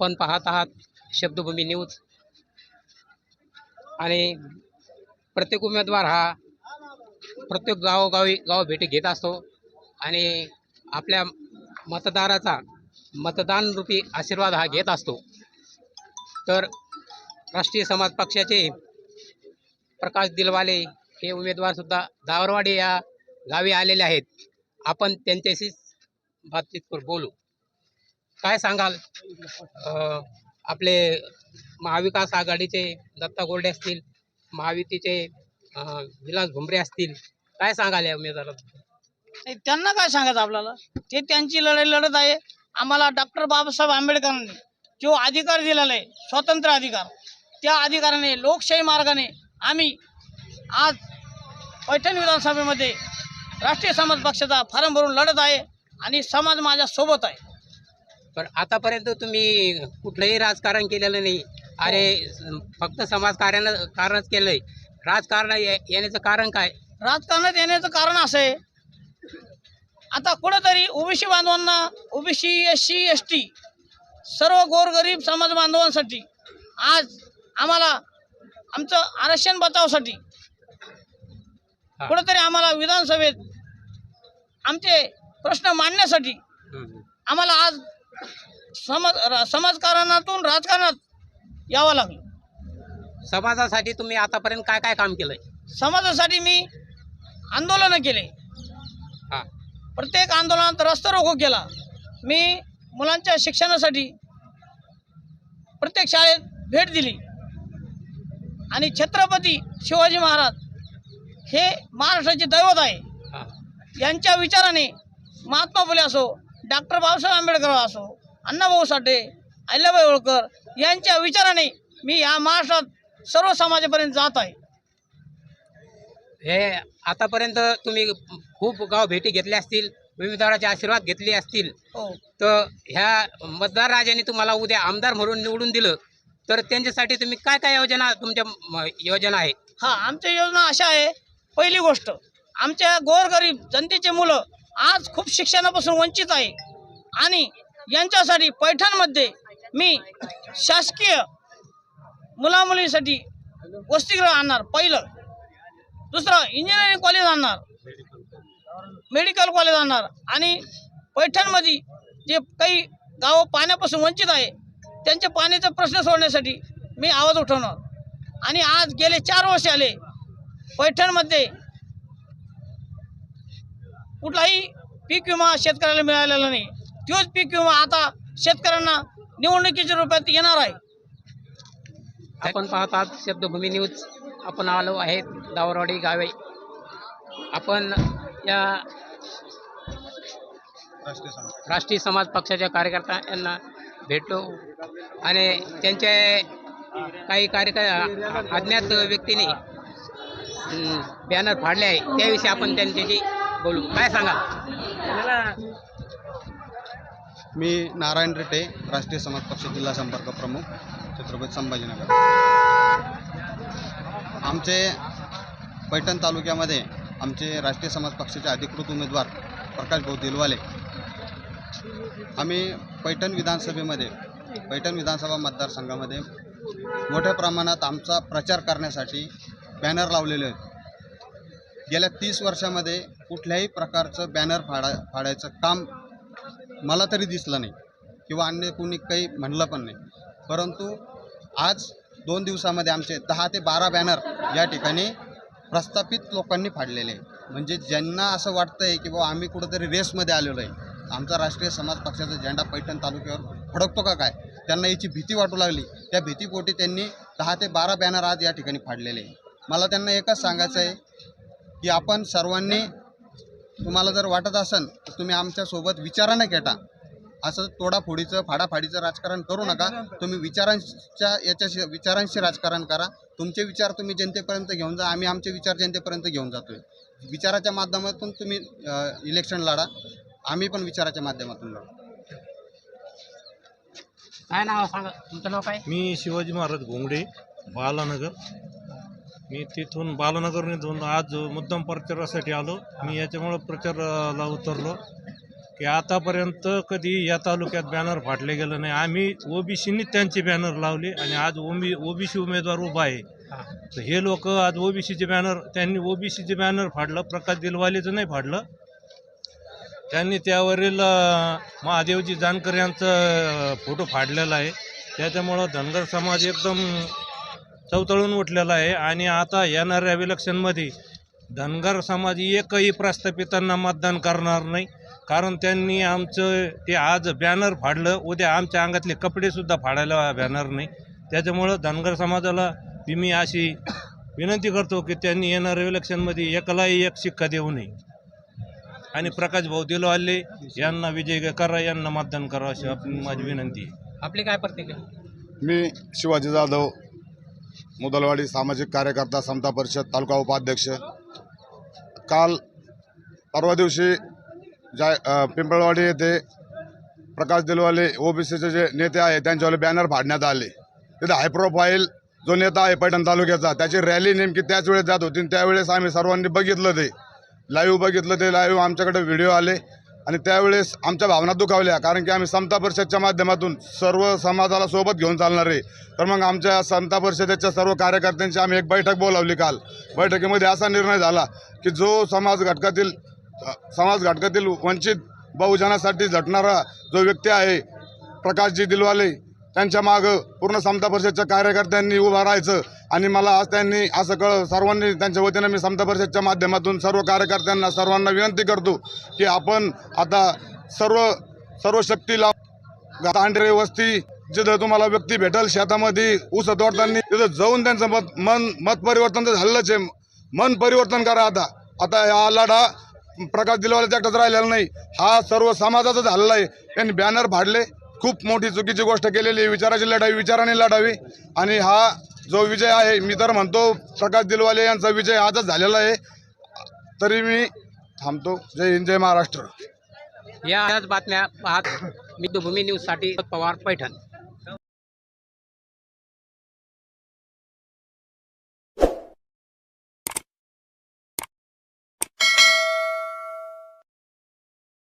आपण पाहत आहात शब्दभूमी न्यूज. आणि प्रत्येक उमेदवार हा प्रत्येक गावोगावी गाव भेटी घेत असतो. आणि आपल्या मतदाराचा मतदान रूपी आशीर्वाद हा घेत असतो. तर राष्ट्रीय समाज पक्षाचे प्रकाश दिलवाले हे उमेदवारसुद्धा दावरवाडी या गावी आलेले आहेत. आपण त्यांच्याशीच बातचीत करू बोलू. काय सांगाल? आपले महाविकास आघाडीचे दत्ता गोल्डे असतील महायुतीचे विलास भुमरे असतील काय सांगाल या उमेदवाराबद्दल नाही, त्यांना काय सांगायचं आपल्याला? ते त्यांची लढाई लढत आहे. आम्हाला डॉक्टर बाबासाहेब आंबेडकरांनी जो अधिकार दिलेला आहे स्वतंत्र अधिकार त्या अधिकाराने लोकशाही मार्गाने आम्ही आज पैठण विधानसभेमध्ये राष्ट्रीय समाज पक्षाचा फॉर्म भरून लढत आहे आणि समाज माझ्यासोबत आहे. पण आतापर्यंत तुम्ही कुठलंही राजकारण केलेलं नाही अरे फक्त समाजकार्यानं कारणच केलंय राजकारण ये- येण्याचं कारण काय राजकारणात येण्याचं कारण असं आहे आता कुठंतरी ओबीसी बांधवांना OBC S C S T सर्व गोरगरीब समाज बांधवांसाठी आज आम्हाला आमचं आरक्षण बचावासाठी हा. कुठंतरी आम्हाला विधानसभेत आमचे प्रश्न मांडण्यासाठी हम्म. आम्हाला आज समाज रा- समाजकारणातून राजकारणात यावं लागलं. समाजासाठी तुम्ही आतापर्यंत काय काय काम केलंय? समाजासाठी मी आंदोलनं केले. हा. प्रत्येक आंदोलनात रस्ता रोको केला. मी मुलांच्या शिक्षणासाठी प्रत्येक शाळेत भेट दिली. आणि छत्रपती शिवाजी महाराज हे महाराष्ट्राचे दैवत आहे. हा. यांच्या विचाराने महात्मा फुले असो डॉक्टर बाबासाहेब आंबेडकर असो अण्णाभाऊ साठे अहिल्याबाई होळकर यांच्या विचाराने मी या महाराष्ट्रात सर्व समाजापर्यंत जात आहे. हे आतापर्यंत तुम्ही खूप गाव भेटी घेतल्या असतील उमेदवाराचे आशीर्वाद घेतले असतील. हो. तर ह्या मतदार राजाने तुम्हाला उद्या आमदार म्हणून निवडून दिलं तर त्यांच्यासाठी तुम्ही काय काय योजना तुमच्या म, योजना आहे? हा आमच्या योजना अशा आहे. पहिली गोष्ट आमच्या गोरगरीब जनतेचे मुलं आज खूप शिक्षणापासून वंचित आहे. आणि यांच्यासाठी पैठणमध्ये मी शासकीय मुलामुलींसाठी वसतिगृह आणणार पहिलं. दुसरं इंजिनिअरिंग कॉलेज आणणार. मेडिकल कॉलेज आणणार. आणि पैठणमध्ये जे काही गावं पाण्यापासून वंचित आहे त्यांचे पाण्याचा प्रश्न सोडण्यासाठी मी आवाज उठवणार. आणि आज गेले चार वर्ष आले पैठणमध्ये कुठलाही पीक विमा शेतकऱ्याला मिळालेला नाही. तोच पीक विमा आता शेतकऱ्यांना निवडणुकीच्या रूपात येणार आहे. आपण पाहत आहात शब्दभूमी न्यूज. आपण आलो आहेत दावरवाडी गावे. आपण या राष्ट्रीय समाज पक्षाच्या कार्यकर्त्यांना भेटलो आणि त्यांचे काही कार्यकर अज्ञात व्यक्तीने बॅनर फाडले आहे. त्याविषयी आपण त्यांच्याशी बोलू. काय सांगा? मी नारायण रेटे राष्ट्रीय समाज पक्ष जिल्हा संपर्क प्रमुख छत्रपती संभाजीनगर. आमचे पैठण तालुक्यामध्ये आमचे राष्ट्रीय समाज पक्षाचे अधिकृत उमेदवार प्रकाश भाऊ दिलवाले. आम्ही पैठण विधानसभेमध्ये पैठण विधानसभा मतदारसंघामध्ये मोठ्या प्रमाणात आमचा प्रचार करण्यासाठी बॅनर लावलेले आहेत. गेल्या तीस वर्षामध्ये कुठल्याही प्रकारचं बॅनर फाडा फाडायचं काम मला तरी दिसलं नाही किंवा अन्य कोणी काही म्हणलं पण नाही. परंतु आज दोन दिवसामध्ये आमचे दहा ते बारा बॅनर या ठिकाणी प्रस्थापित लोकांनी फाडलेले आहे म्हणजे ज्यांना असं वाटतं आहे की बाबा आम्ही कुठंतरी रेसमध्ये आलेलो आहे. आमचा राष्ट्रीय समाज पक्षाचा झेंडा पैठण तालुक्यावर फडकतो का काय? त्यांना याची भीती वाटू लागली. त्या भीतीपोटी त्यांनी दहा ते बारा बॅनर आज या ठिकाणी फाडलेले आहे मला त्यांना एकच सांगायचं आहे की आपण सर्वांनी तुम्हाला जर वाटत असेल तर तुम्ही आमच्यासोबत विचारानं खेटा असं तोडाफोडीचं फाडाफाडीचं राजकारण करू नका. तुम्ही विचारांच्या याच्याशी विचारांशी राजकारण करा. तुमचे विचार तुम्ही जनतेपर्यंत घेऊन जा. आम्ही आमचे विचार जनतेपर्यंत घेऊन जातोय. विचाराच्या माध्यमातून तुम्ही इलेक्शन लढा. आम्ही पण विचाराच्या माध्यमातून लढू. काय नाव सांगा? तुमचं नाव काय? मी शिवाजी महाराज घोंगडे बालानगर. मी तिथून बालानगरने दोन आज मुद्दाम प्रचारासाठी आलो. मी याच्यामुळं प्रचाराला उतरलो की आतापर्यंत कधी या तालुक्यात बॅनर फाटले गेलं नाही. आम्ही ओबीसीनीच त्यांचे बॅनर लावले आणि आज ओबी ओबीसी उमेदवार उभा आहे. तर हे लोक आज ओबीसीचे बॅनर त्यांनी ओबीसीचे बॅनर फाडलं प्रकाश दिलवालेचं नाही फाडलं. त्यांनी त्यावरील महादेवजी जानकर यांचं फोटो फाडलेला आहे. त्याच्यामुळं धनगर समाज एकदम चवतळून उठलेला आहे आणि आता येणाऱ्या इलेक्शनमध्ये धनगर समाज एकही प्रस्थापितांना मतदान करणार नाही. कारण त्यांनी आमचं ते आज बॅनर फाडलं उद्या आमच्या अंगातले कपडेसुद्धा फाडायला बॅनर नाही. त्याच्यामुळं धनगर समाजाला मी अशी विनंती करतो की त्यांनी येणाऱ्या इलेक्शनमध्ये एकलाही एक शिक्का देऊ नये. आणि प्रकाश भाऊ दिलवाले यांना विजय करा यांना मतदान करा अशी आपली माझी विनंती आहे. आपली काय प्रतिक्रिया? मी शिवाजी जाधव मुदलवाडी सामाजिक कार्यकर्ता समता परिषद तालुका उपाध्यक्ष. काल परवा दिवशी जा पिंपळवाडी येथे प्रकाश दिलवाले ओबीसीचे जे नेते आहे त्यांच्यावर बॅनर फाडण्यात आले. तिथे हाय प्रोफाईल जो नेता आहे पैठण तालुक्याचा त्याची रॅली नेमकी त्याच वेळेस जात होती त्यावेळेस आम्ही सर्वांनी बघितलं ते. लाईव्ह बघितलं ते लाईव्ह आमच्याकडे व्हिडिओ आले. आणि त्यावेळेस आमच्या भावना दुखावल्या कारण की आम्ही समता परिषदच्या माध्यमातून सर्व समाजाला सोबत घेऊन चालणार आहे. तर मग आमच्या समता परिषदेच्या सर्व कार्यकर्त्यांची आम्ही एक बैठक बोलावली काल. बैठकीमध्ये असा निर्णय झाला की जो समाज घटकातील समाज घटकातील वंचित बहुजनासाठी झटणारा जो व्यक्ती आहे प्रकाशजी दिलवाले त्यांच्या मागं पूर्ण समता परिषदच्या कार्यकर्त्यांनी उभं राहायचं आणि मला आज त्यांनी असं कळ सर्वांनी त्यांच्या वतीनं मी समता परिषदच्या माध्यमातून सर्व कार्यकर्त्यांना सर्वांना विनंती करतो की आपण आता सर्व सर्व शक्तीला तांढरे वस्ती जिथं तुम्हाला व्यक्ती भेटल शेतामध्ये ऊस तोडताना तिथं जाऊन त्यांचं मत मन मत परिवर्तन तर झालंच आहे. मन परिवर्तन करा आता. आता हा लढा प्रकाश दिलवाल्याच्या एकटाच राहिलेला नाही. हा सर्व समाजाचा झालेला आहे. त्यांनी बॅनर फाडले. खूप मोठी चुकीची गोष्ट केलेली आहे. विचाराची लढाई विचाराने लढावी. आणि हा जो विजय आहे मी तर म्हणतो प्रकाश दिलवाले यांचा विजय आजच झालेला आहे. तरी मी थांबतो. जय हिंद जय महाराष्ट्र. या याच बातम्या पाहत मी भूमी न्यूजसाठी पवार पैठण.